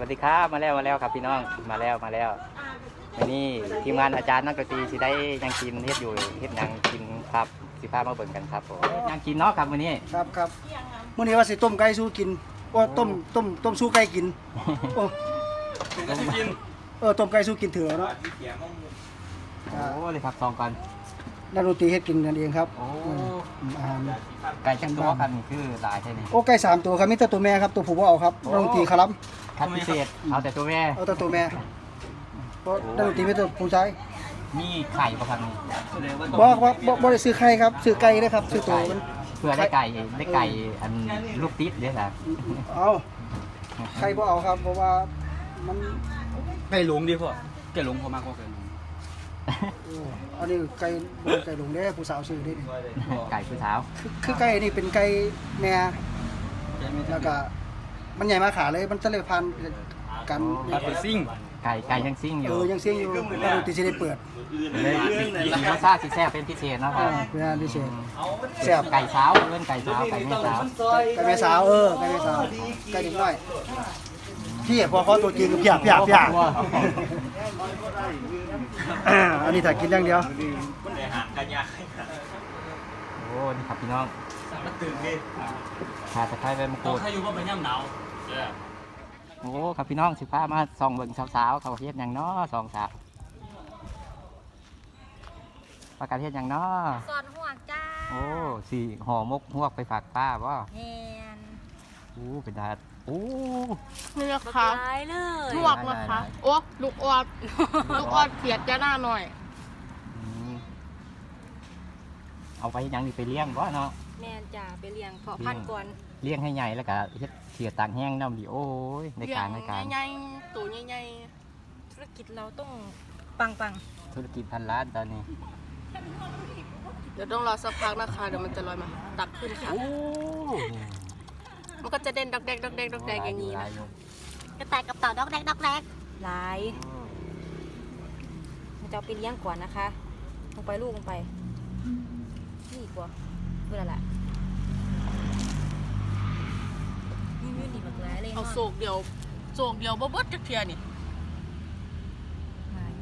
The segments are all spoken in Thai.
วัสดีครับมาแล้วมาแล้วครับพี่น้องมาแล้วมาแล้ววันนี้ทีมงานอาจารย์นักดนตรีสิได้ยังกินเฮ็ดอยู่เฮ็ดหยังกินครับสิพามาเบิ่งกันครับผมยังกินเนาะครับวันนี้ ครับครับมื้อนี้ว่าสิต้มไก่สู้กินโอ้ต้มต้มต้มสู้ไก่กินโอ้เออต้มไก่สู้กินเถือะเนาะโอ้เลยครับซองกันนักดนตรีเฮ็ดกินกันเองครับโอ้อืมอาหารไก่จังตัวครับนี่คือหลายใช่ไหมโอ้ไก่สามตัวครับมีแต่ตัวแม่ครับตัวผู้บ่เอาครับนักดนตรีคารับ คัดพิเศษ เอาแต่ตัวแม่ เอาแต่ตัวแม่เพราะนักดนตรีมีแต่ผู้ชายมีไข่ประครับนี่บ่บ่บ่บ่ได้ซื้อไข่ครับ ซื้อไก่เด้อครับ ซื้อตัวมันเพื่อได้ไก่ได้ไก่อันลูกติดเด้อครับเอาไข่บ่เอาครับ เพราะว่ามันไก่หลงดิพ่อไก่หลงพอมากกว่าไก่หลงโอ้อันนี้ไก่บ่ไก่หลงเด้อผู้สาวซื้อเด้นี่ไก่ผู้สาวคือคือไก่นี่เป็นไก่แม่แล้วก็ มันใหญ่มาขาเลย มันจะเลยพันกันตัดเป็นซิ่งไก่ไก่ยังซิ่งอเอยู่อยังเสียงอยู่แล้วดนตรีสิได้เปิดเลยสีรสชาติสิแซ่บเป็นพิเศษเนาะคอ่ารับเป็นงานพิเศษแซ่บไก่สาวเล่นไก่สาวไก่แม่สาวไก่แม่สาวเออไก่แม่สาวไก่เด็กน้อยพี่พอเขาตัวจริงก็พี่พี่พี่อ่าอันนี้ถ้ากินอย่างเดียวโอ้นี่ครับพี่น้องขาตะไคร้ใบมะกต้อรูงดใครอยู่ว่าเป็นย่ำหนาว โอ้ครับพี่น้องสิพามาส่องเบิ่งสาวๆเขาเฮ็ดหยังเนาะสองสาวประกาศเฮ็ดหยังเนาะสอนห่วงจ้าโอ้สี่ห่อมกฮวกไปฝากป้าบ่แมนโอ้เป็นดาดโอ้ นี่นะบักคะร้ายเลยลวกนะคะโอ้ลูกออดลูกออดเขียดจะหน้าหน่อย อืมเอาไปเฮ็ดหยังนี่ไปเลี้ยงบ่เนาะแมนจ้าไปเลี้ยงเพาะพันธุ์ก่อน เลี้ยงให้ใหญ่แล้วก็เฮ็ดเสียต่างแห้งน้ำดีโอ้ยในการในการใหญ่ๆตัวใหญ่ธุรกิจเราต้องปังปังธุรกิจพันล้านตอนนี้ๆเดี๋ยวต้องรอสักพักนะคะเดี๋ยวมันจะลอยมาตักขึ้นค่ะโอ้มันก็จะเด่นดอกแดกดอกแดกดอกแดกอย่างนี้หลนะอยู่กระต่ายกับเต่าดอกแดกดอกแดกหลายมันจะเอาไปเลี้ยงก่อนนะคะ ลงไปลูกลงไป นี่กว่าเพื่ออะไร นี่นี่นี่บักร้ายเลยเอาโศกเดียวโศกเดียวบ่เบิดจักเทียนี่หลาย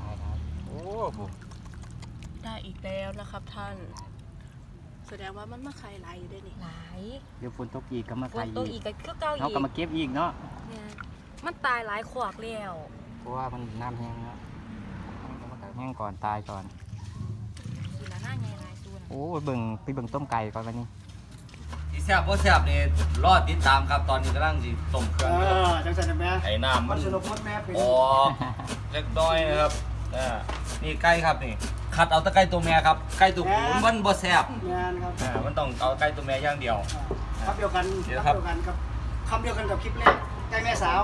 ตายครับโอ้โหได้อีกแล้วนะครับท่าน แสดงว่ามันมาไข่ไหลอยู่ด้วยนี่หลายเดี๋ยวฝนตกอีกก็มาคใส่นโตอีอีกกก็คือเก่าอีเขากก็มาเก็บอีกเนาะ เนี่ยมันตายหลายขวากแล้วเพราะว่ามันน้ำแห้งเนาะมันก็แห้งก่อนตายก่อน สีหน้าหน้าใหญ่หลายตัวนะโอ้ยเบิ่งไปเบิ่งต้มไก่ก่อนวันนี้ที่แซ่บเพราะแซ่บนี่รอดติดตามครับตอนนี้กำลังสิต้มเคเอรื่องอจังสันแม่ไอ้น้ำมัมันนสนุกพดแม่เป็นออกเล็กน้อยนะครับอ่านี่ไก่ครับนี่คัดเอาแตะไก่ตัวแม่ครับไก่ตัวผู้มันบ่แซ่บงานครับอ่ามันต้องเอาไก่ตัวแม่อย่างเดียว ครับเดียวกันเดี๋ยวคครัรับ บเดียวกันครับคำเดียวกันกับคลิปแรกไก่แม่สาว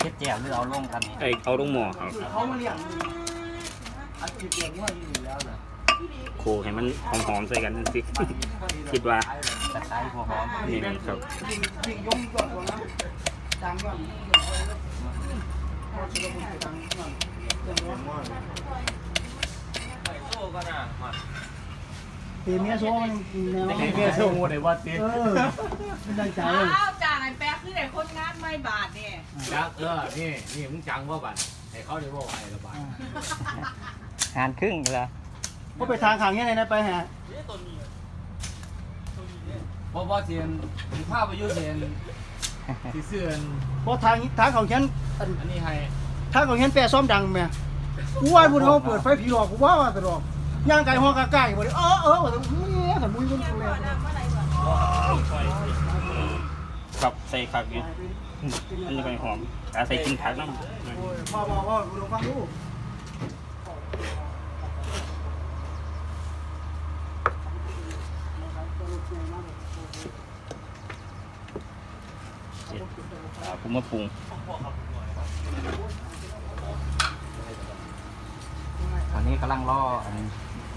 เฮ็ดแจ่วหรือเอาลงกันนี่ไก่เอาลงหม้อครับ เขามาเลี้ยงอันที่เลี้ยงว่าอยู่แล้วนะ โคให้มันหอมๆใส่กันสิ คิดว่าตะไคร้หัวหอมนี่ครับยิงยิงยงยอดตัวนะดังก่อนพอชุลมุนดังก่อนตีเมียโซ่มันแนวเมียโซ่หมดเลยว่าติเออไม่ได้ใจเลยอ้าวจ่าไอ้แป๊กคือไอ้คนงานไม่บาทเนี่ยจักเออนี่นี่มึงจังว่าบัตรให้เขาได้ว่าไหวละบัตรงานครึ่งเลย ก็ไปทางขางเงี้ยไหนนะไปฮะเพราะว่าเสียนมีภาพไปอยุ่เสียนที่เสื่อนเพราะทางทางเขาเขียนอันอันนี้ให้ทางเขาเขียนแปรซ่อมดังแม่กูว่าบุญเขาเปิดไฟผีหลอกกูว่าว่าตลอดย่างไก่ห้องกาไก่บ่ได้เออเออว่าแต่เนี่ยแต่มุ้ยมันกูเลยครับใส่ผักอยู่อันนี้ก็หอมอาใส่กินผักน้ำโอ้ยพ่อบอกว่ากูลองฟังดู ผมมาปรุงตอนนี้กำลังรออัน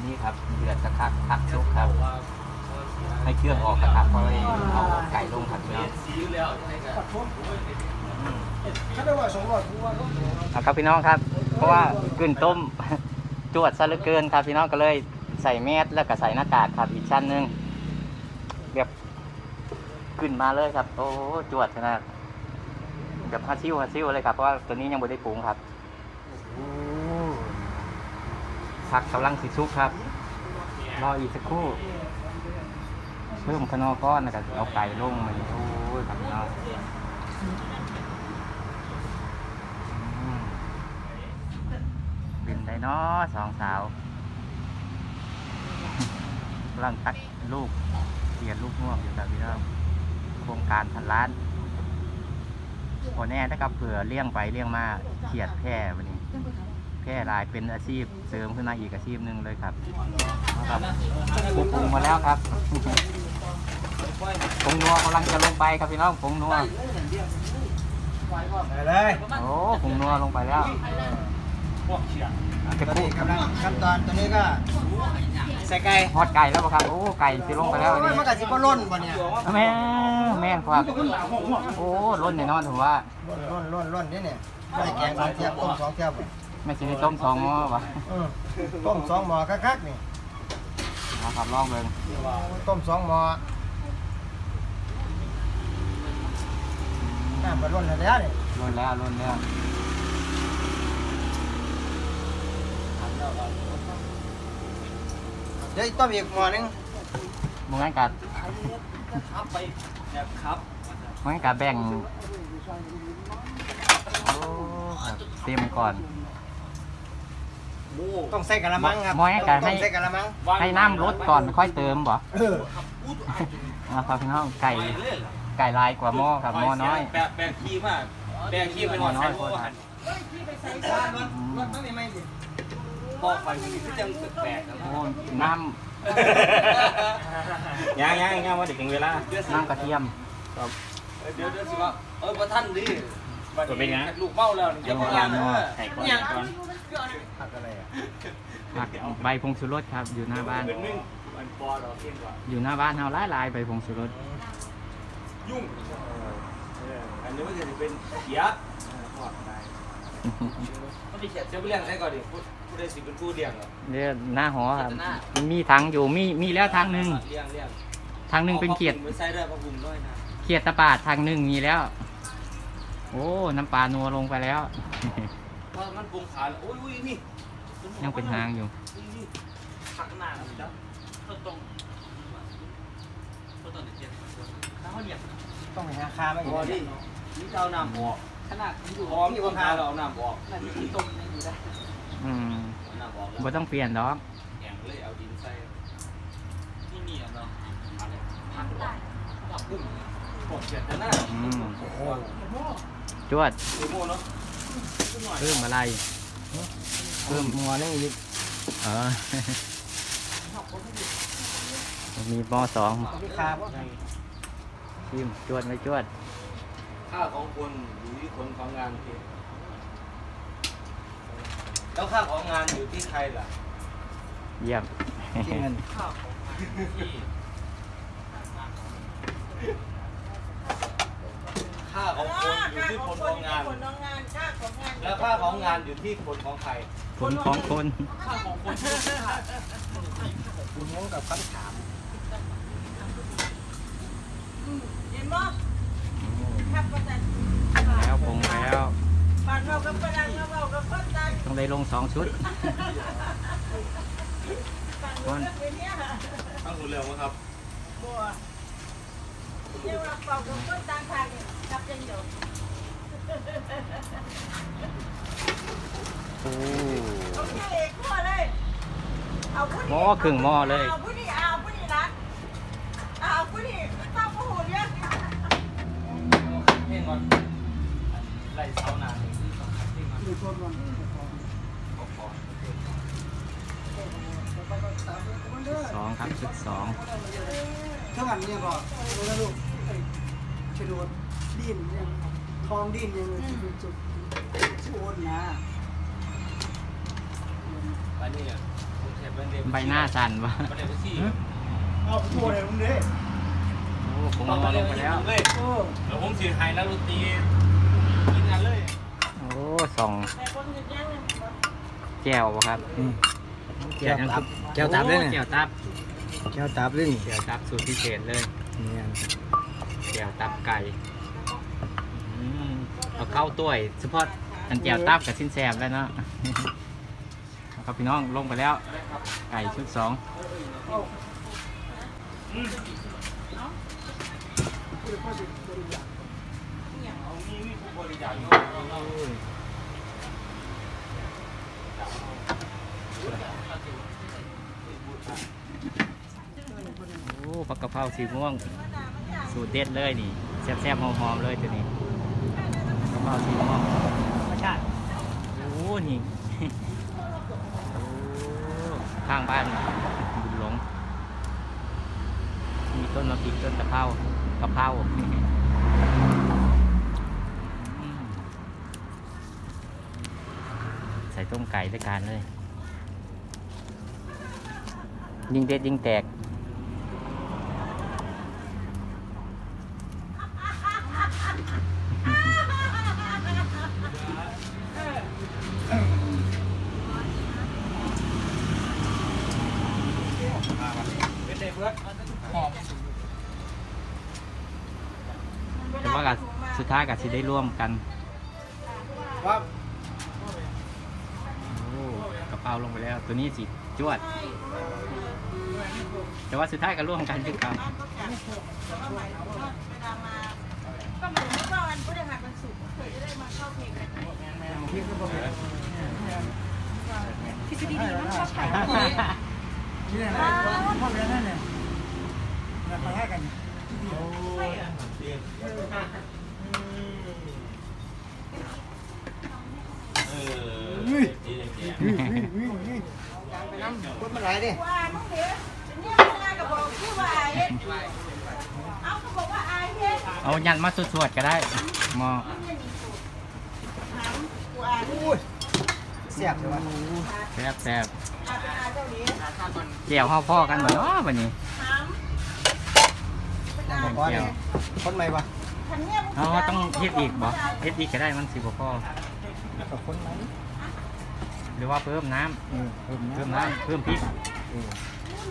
นี้ครับเดือดสักพักพักซุกครับ ให้เครื่องออกครับค่อยเอาไก่ลงครับพี่น้องถ้าได้ว่าสองร้อยกูว่าต้องเอาครับพี่น้องครับ เพราะว่าขึ้นต้มจวดซะเหลือเกินครับพี่น้องก็เลยใส่แมสแล้วก็ใส่หน้ากากครับอีกชั้นหนึงแบบขึ้นมาเลยครับ โอ้จวดขนาด แบบฮัซิวฮัซิวเลยครับเพราะว่าตัวนี้ยังไม่ได้ปรุงครับผักกำลังสิซุกครับรออีกสักครู่เพิ่มขนอก้อนนะครับเอาไก่ลงมันโอ้ยครับพี่น้องอืมเป็นไดเนาะสองสาวกำลังตัดลูกเปลี่ยนลูกง่วงอยู่ครับพี่น้องโครงการพันล้าน พอแน่นะครับเผื่อเลี้ยงไปเลี้ยงมาเขียดแพร่วันนี้ แพร่รายเป็นอาชีพเสริมขึ้นมาอีกอาชีพหนึ่งเลยครับครับปรุงมาแล้วครับผงนัวกำลังจะลงไปครับพี่น้องผงนัวไปเลยโอ้ผงนัวลงไปแล้วจะตอนคุนี้กำลังขั้นตอนตัวนี้ก็ใส่ไก่ทอดไก่แล้วป่ะครับโอ้ไก่สิลงไปแล้วอันโอ้ยนี้มันก็สิบ่ล้นบ่เนี่ยแม่แม่นครับโอ้ล้นแน่นอนผมว่าล้นล้นล้นนี่เนี่ยไม่ได้แกงสองเทียบต้มสองเทียบบ่ไม่ใช่ได้ต้มสองหม้อวะเออต้มสองหม้อคักๆนี่นะครับลองเบิ่งต้มสองหม้อน้ำก็ล้นแล้วนี่ล้นแล้วล้นแล้ว เดี๋ยวต้มอีกหม้อหนึงมึงงั้นกัดครับไปแบบครับมึงงั้นกัดแบ่งโอ้ครับเต็มก่อน โม่ต้องใส่กะละมังครับหม้อให้กันให้ ต้องใส่กะละมังให้น้ำลดก่อนค่อยเติมบ่เออนะครับพี่น้องไก่ไปเลยเหรอไก่ลายกว่าหม้อครับหม้อน้อยแปะแปะขี้มากแปะขี้ไปหน่อยใส่หม้อหันรถไม่ไม่ดิ ปอกไปมันก็ยังแปลกๆนะโอ้น้ยังยังยังว่าเด็กถึงเวลาำน้ำกระเทียมเดี๋ยวเดี๋ยวสิว่าเออประท่านดิตัวเป็นไงลูกเมาแล้วเดี๋ยวพยายามเนอะใส่ก่อนก่อนผักอะไรอะผักใบพงสุรสครับอยู่หน้าบ้านเป็นนึ่งมันปอดอกเพียงกว่าอยู่หน้าบ้านเฮาหลายลายๆใบพงสุรสยุ่งเอออันนี้มันจะเป็นเขียดทอดได้ มันจะเขียดจะไปเลี้ยงใส่ก่อนดิผู้ผู้ได้สิเป็นผู้เลี้ยงเหรอเนี่ยหน้าหอครับมีถังอยู่มีมีแล้วทางหนึ่งเลี้ยงเลี้ยงทางหนึ่งเป็นเขียดอาไปใส่ด้วยพระบุญด้วยนะเขียดตะปาดทางหนึ่งมีแล้ว โอ้น้ำปลานัวลงไปแล้วเพราะมันปรุงขาแล้วโอ้ยอุ้ยนี่ยังเป็นหางอยู่นี่ผักหน้าครับจ๊ะต้นตรงต้นตรงเด็ดๆน้ำมันเหยียบต้องไปหาคามาอีพกอดินี่จะเอานำออก ขนาดอยู่พร้อมที่ว่าพาเราเอาน้ำออกนั่นที่ต้มนี่อยู่ได้อืมเอาน้ำออกแล้วบ่ต้องเปลี่ยนดอกแกงเลยเอาดินใส่ที่นี่อะเนาะผักได้ผักบุ้งปวดเสียดแต่หน้าอืม โอ้โหจวดเดโมเนาะเพิ่มอะไรเพิ่มหม้อนึงอีกเออ มีหม้อสองมีคาบ่ชิมจวดไม่จวด ค่าของคนอยู่ที่คนของงานเองแล้วค่าของงานอยู่ที่ใครล่ะ เยี่ยม ที่เงินค่าของคนอยู่ที่คนของงานคนของงานค่าของงาน แล้วค่าของงานอยู่ที่คนของใครผลของคนคุณงงกับคำถามเห็นบ่ขับ ประจันแล้วปรุงแล้วบ้านเรากับฝรั่งเรากับคนต่างต้องได้ลงสองชุดคนเป็นเนี่ยต้องคุณเร็วครับบัวเดี๋ยวเราเป่ากับคนต่างทางเนี่ยกลับจังเดียวโอ้เอาที่เอกขั้วเลยเอาผู้นี้หม้อครึ่งหม้อเลยเอาผู้นี้เอาผู้นี้รักเอาผู้นี้ต้องผู้หูเรียก เพ่ง ก่อนไล่เสานานดูตัวก่อนสองครับชุดสองเท่ากันเนี่ยก็ดูนะลูกไอ้ชะโดดดินเนี่ยทองดินยังจุดจุดจุดโอนนะอันนี้อะผมเทปเป็นเด็กใบหน้าสั่นวะเป็นเด็กที่เอาไปทั่วเลยมึงเด้ โอ้ผงนัวลงไปแล้วเลยโอ้เดี๋ยวผมสีไฮแล้วดนตรีกินกันเลย โอ้สองแต่คนอื่นยังแก้วบ่ครับแก้วตับแก้วตับเลยโอ้เนี่ยแก้วตับแก้วตับเลยนี่แก้วตับสูตรพิเศษเลยแเนี่ยแจ่วตับไก่อืมเอาเข้าตัวยเฉพาะอันแจ่วตับกับชิ้นแซมแล้วเนาะเอาครับพี่น้องลงไปแล้ว ไก่ชุดสอง โอ้ผักกะเพราสีม่วง สูตรเด็ดเลยนี่แซ่บๆหอมๆเลยตัวนี้กะเพราสีม่วงธรรมชาติโอ้นี่ โอ้ข้างบ้านบุญหลง มี ต้นมะพริกต้นตะเภากะเพราใส่ต้มไก่ด้วยกันเลย ยิ่งเด็ดยิ่งแตก แต่ว่าก็สุดท้ายก็สิได้ร่วมกันว่าโอ้กระเป๋าลงไปแล้ว ตัวนี้สิจวด แต่ว่าสุดท้ายก็ร่วมกันคือเก่าก็เหมือนว่าวันพฤหัสวันศุกร์เคยจะได้มาเข้าเพลงกันทฤษฎีดีมันชอบไข่ที่ไหนพ่อเรียนนั่นเนี่ย ไปให้กันเอออุ้ยดีเลยอุ้ยอุ้ยอุ้ยอุ้ยคนมาหลายดิว่ามึงเดี๋ยวเนี่ยไม่น่ากับบอกชื่อว่าอาเฮ็ดเอาก็บอกว่าอาเฮ็ดเอายันมาสวดๆก็ได้มอถามกูอาอุ้ยเสียบเลยวะแซ่บแซ่บอาเป็นอาเจ้านี้เจียวห่อพ่อกันเหมือนอ๋อวันนี้ ถามเป็นอาบอกว่าเนี่ยคนใหม่ปะคันเนี่ยมึงเอาต้องเฮ็ดอีกบ่เฮ็ดอีกก็ได้มันสิบ่พอกับคนใหม่หรือว่าเพิ่มน้ำเออเพิ่มเพิ่มน้ำน้ำเพิ่มพริก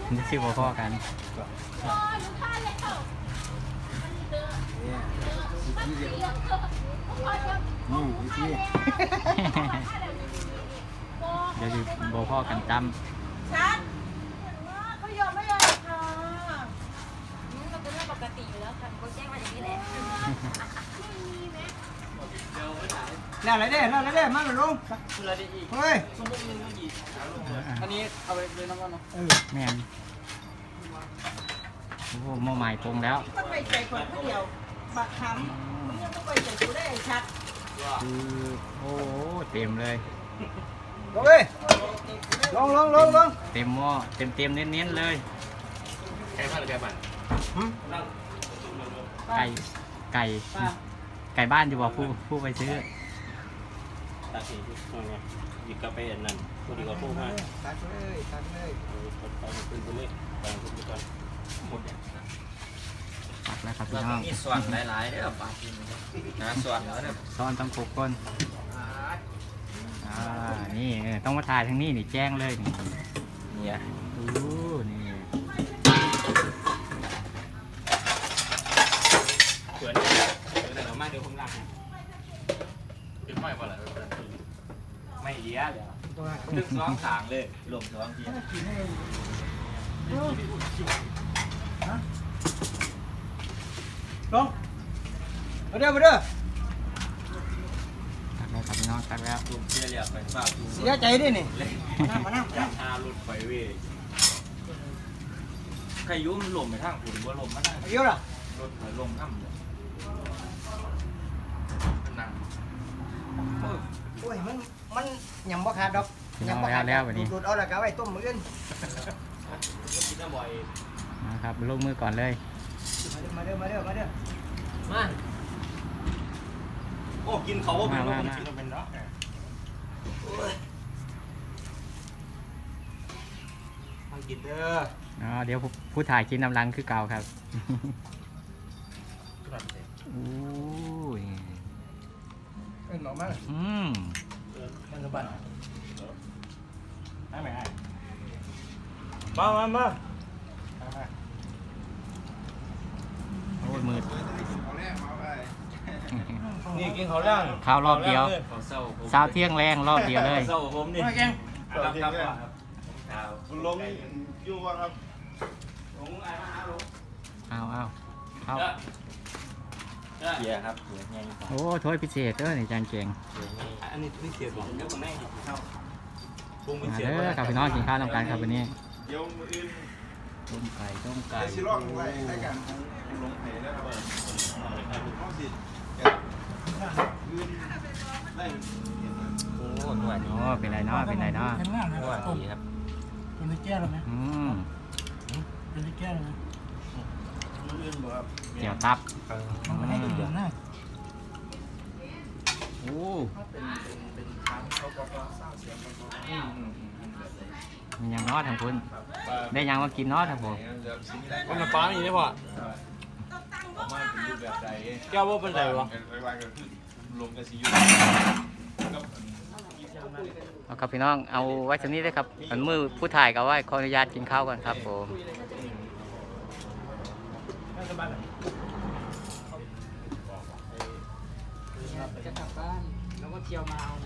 มันจะสิบ่พอกันอืมวิธีเดี๋ยวสิบ่พอกันจชัดเขายอมไม่ยอมค่ะ มันเป็นเรื่องปกติอยู่แล้วค่ะเขาแจ้งมาอย่างนี้แหละ แล้วอะไรเด้แล้วอะไรเด้มาหน่อยลุงเฮ้ยำอันนี้เอาไปเลยน้ำมันเนาะเออแม่นโอ้โหหม้อใหม่ปรุงแล้วต้องไปใจคนผู้เดียวบักคำมึงยังต้องไปใจกูได้ชัดคือโอ้โหเต็มเลย ลงเลยลงลงลงลงเต็มหม้อเต็มเต็มๆเน้นๆเลยใครพลาดหรือใครบ้านไก่ไก่ไก่บ้านอยู่บ่ผู้ผู้ไปซื้อ ตาสีที่ตรงนี้หยิบกาแฟนั่นพอดีก็พูดมาตักเลยตักเลยเออไปขึ้นไปเลยไปขึ้นไปก่อนหมดเนี่ยตักแล้วครับพี่น้องมีส่วนหลายๆเด้อปลากินนะส่วนแล้วเนี่ยซ้อนต้องปลุกก้นอ่านี่เออต้องมาถ่ายทางนี้นี่แจ้งเลยนี่เนี่ยโอ้นี่เปิดเนี่ยเปิดแต่เรามาเดี๋ยวผมล้างให้ เป็นไม่บ่ล่ะไม่เลี้ยเดี๋ยวตัวนั้นตึกสองทางเลยรวมสองทีลงมาเด้อมาเด้อตักแล้วครับพี่น้องตักแล้วรวมเที่ยเรียกไปฝากดูเสียใจดินี่มานั่งมานั่งมานั่งหารถไฟเว้ยใครยุ่มลมไปทางฝุ่นว่าลมมานั่งเอาเยอะล่ะรถถอยลมถ้ำเลยนั่ง โอ้ยมันมัน ยังบ่ขาดดอกพี่น้องแล้วแล้ววันนี้ ดูดเอาและกะไว้ต้มมื้ออื่นกินน้ำบ่อยนะครับลงมือก่อนเลยมาเด้อมาเด้อมาเด้อมาโอ้กินเขาว่าเป็นว่ามันกินกันเป็นเนาะมากินเด้ออ๋อเดี๋ยวผู้ผู้ถ่ายกินน้ำลังคือเก่าครับอู้ยเอิ้นออกมาอืม มันจะบันไมให้มามามาโอ้ยมืดนี่กินข้าวแรงข้าวรอบเดียวข้าผเช้าเที่ยงแรงรอบเดียวเลยเร้าผมนี่มาแกงครับครับครับครับคุณลงอยู่วะครับลงไอ้มาหาลงเอาเอาเอา เด้อ กียร์ครับเกียร์ไงครับโอ้ถ้วยพิเศษเด้อนี่จานเก่งเกียร์ไงอันนี้ไม่เสียของเดี๋ยวตรงไหนเข้าปรุงเป็นมาเสียเด้อกับพี่น้องกินข้าวน้ำกันครับวันนี้เดี๋ยวมืออื่นต้มไก่ต้มไก่จะสิลองไว้ให้กันของลงไผ่แล้วครับเขาสิอื่นได้โอ้หนวดโอ้เป็นไรเนาะเป็นไรเนาะเห็นหน้าไหมหนวดดีครับเป็นในแก้วเลยไหมอืมเป็นในแก้วเลยไหมอื่นบ่ครับ เจียวตับมันให้เดือดหน้าโอ้มอืมมีหยังนาะทางคุณได้ยังมากินนาะทางผมก็มันน้ามีได้ป่ะอแก้วว่าเป็นไรวะลงกับซียูกับเอาครับพี่น้องเอาไว้ชนี้เลยครับอันมือผู้ถ่ายก็ไว้ขออนุญาตกินข้าวก่อนครับผม จะกลับบ้าน แล้วก็เที่ยวมาเอา